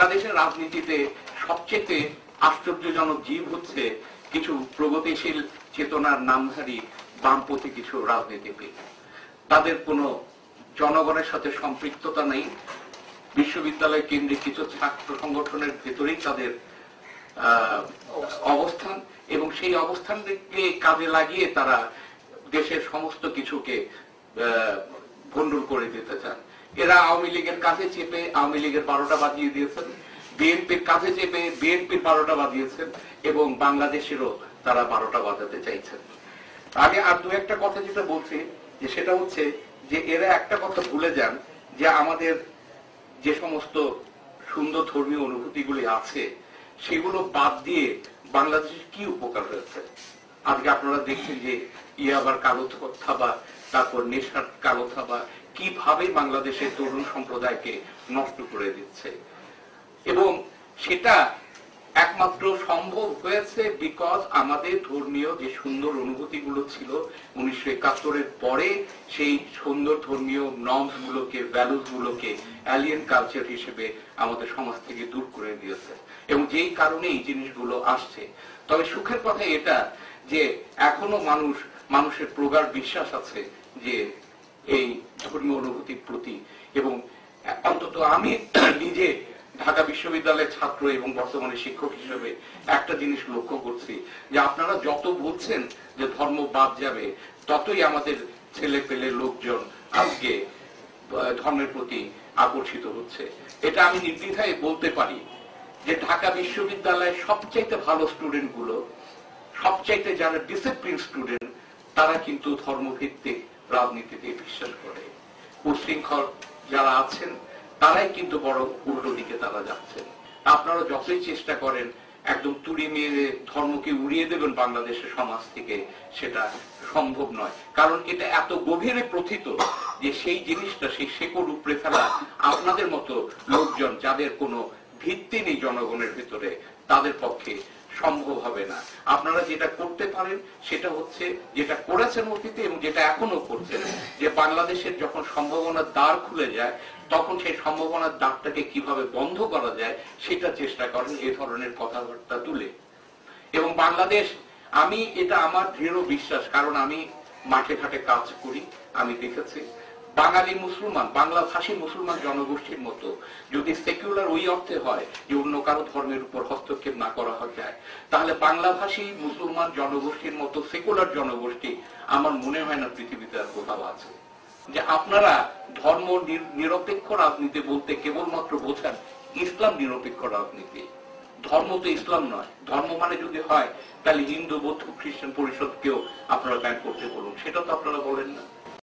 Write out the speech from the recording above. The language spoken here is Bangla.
বাংলাদেশের রাজনীতিতে সবচেয়ে আশ্চর্যজনক জীব হচ্ছে কিছু প্রগতিশীল চেতনার নামধারী বামপন্থী কিছু রাজনীতিবিদ। তাদের কোনো জনগণের সাথে সম্পৃক্ততা নেই। বিশ্ববিদ্যালয় কেন্দ্রিক কিছু ছাত্র সংগঠনের ভেতরেই তাদের অবস্থান এবং সেই অবস্থানকে কাজে লাগিয়ে তারা দেশের সমস্ত কিছুকে ভণ্ডুল করে দিতে চান। এরা আওয়ামী লীগের কাছে চেপে আওয়ামী লীগের বারোটা বাজিয়ে দিয়েছেন। বিএনপির কাছে চেপে বিএনপির বারোটা বাজিয়েছেন এবং বাংলাদেশেরও তারা বারোটা বাজাতে চাইছেন। আগে আর দু একটা কথা যেটা বলছি, যে সেটা হচ্ছে যে এরা একটা কথা ভুলে যান যে আমাদের যে সমস্ত সুন্দর ধর্মীয় অনুভূতিগুলি আছে, সেগুলো বাদ দিয়ে বাংলাদেশের কি উপকার হয়েছে? আজকে আপনারা দেখছেন যে ইয়াবার কালো থাবা, তারপর নেশার কালো থাবা কীভাবে বাংলাদেশের তরুণ সম্প্রদায়কে নষ্ট করে দিচ্ছে। এবং সেটা একমাত্র সম্ভব হয়েছে বিকজ আমাদের ধর্মীয় যে সুন্দর অনুভূতিগুলো ছিল উনিশশো একাত্তরের পরে, সেই সুন্দর ধর্মীয় নর্মস গুলোকে ভ্যালুস গুলোকে অ্যালিয়েন কালচার হিসেবে আমাদের সমাজ থেকে দূর করে দিয়েছে। এবং যেই কারণে এই জিনিসগুলো আসছে। তবে সুখের কথা এটা যে এখনও মানুষ, মানুষের প্রগাঢ় বিশ্বাস আছে যে এই ধর্মীয় অনুভূতির প্রতি। এবং অন্তত আমি নিজে ঢাকা বিশ্ববিদ্যালয়ের ছাত্র এবং বর্তমানে শিক্ষক হিসেবে একটা জিনিস লক্ষ্য করছি, যে আপনারা যত বলছেন যে ধর্ম বাদ যাবে, ততই আমাদের ছেলে পেলে লোকজন আজকে ধর্মের প্রতি আকর্ষিত হচ্ছে। এটা আমি নির্দ্বিধায় বলতে পারি যে ঢাকা বিশ্ববিদ্যালয়ের সবচাইতে ভালো স্টুডেন্টগুলো, সবচাইতে যারা ডিসিপ্লিন স্টুডেন্ট তারা কিন্তু ধর্মভিত্তিক রাজনীতিতে বিশ্বাস করে। উশৃঙ্খল যারা আছেন, তারাই কিন্তু বড় উল্টো দিকে তারা যাচ্ছেন। আপনারা যতই চেষ্টা করেন, একদম তুড়ি মেরে ধর্মকে উড়িয়ে দেবেন বাংলাদেশের সমাজ থেকে, সেটা সম্ভব নয়। কারণ এটা এত গভীরে প্রথিত যে সেই জিনিসটা, সেই শেকড় উপড়ে ফেলা আপনাদের মতো লোকজন, যাদের কোনো ভিত্তি নেই জনগণের ভিতরে, তাদের পক্ষে সম্ভব হবে না। আপনারা যেটা করতে পারেন, সেটা হচ্ছে যেটা করেছেন অতীতে এবং যেটা এখনও করছেন, যে বাংলাদেশের যখন সম্ভাবনার দ্বার খুলে যায়, তখন সেই সম্ভাবনার দ্বারটাকে কীভাবে বন্ধ করা যায়, সেটা চেষ্টা করেন এ ধরনের কথাবার্তা তুলে। এবং বাংলাদেশ, আমি এটা আমার দৃঢ় বিশ্বাস, কারণ আমি মাঠে ঘাটে কাজ করি, আমি দেখেছি। বাঙালি মুসলমান, বাংলা ভাষী মুসলমান জনগোষ্ঠীর মতো যদি সেকুলার ওই অর্থে হয় যে অন্য কারও ধর্মের উপর হস্তক্ষেপ না করা হয় যায়, তাহলে বাংলা ভাষী মুসলমান জনগোষ্ঠীর মতো সেকুলার জনগোষ্ঠী আমার মনে হয় না পৃথিবীতে আর কোথাও আছে। যে আপনারা ধর্ম নির- নিরপেক্ষ রাজনীতি বলতে কেবলমাত্র বোঝান ইসলাম নিরপেক্ষ রাজনীতি। ধর্ম তো ইসলাম নয়। ধর্ম মানে যদি হয়, তাহলে হিন্দু, বৌদ্ধ, খ্রিস্টান পরিষদকেও আপনারা ব্যান করতে বলুন। সেটা তো আপনারা বলেন না।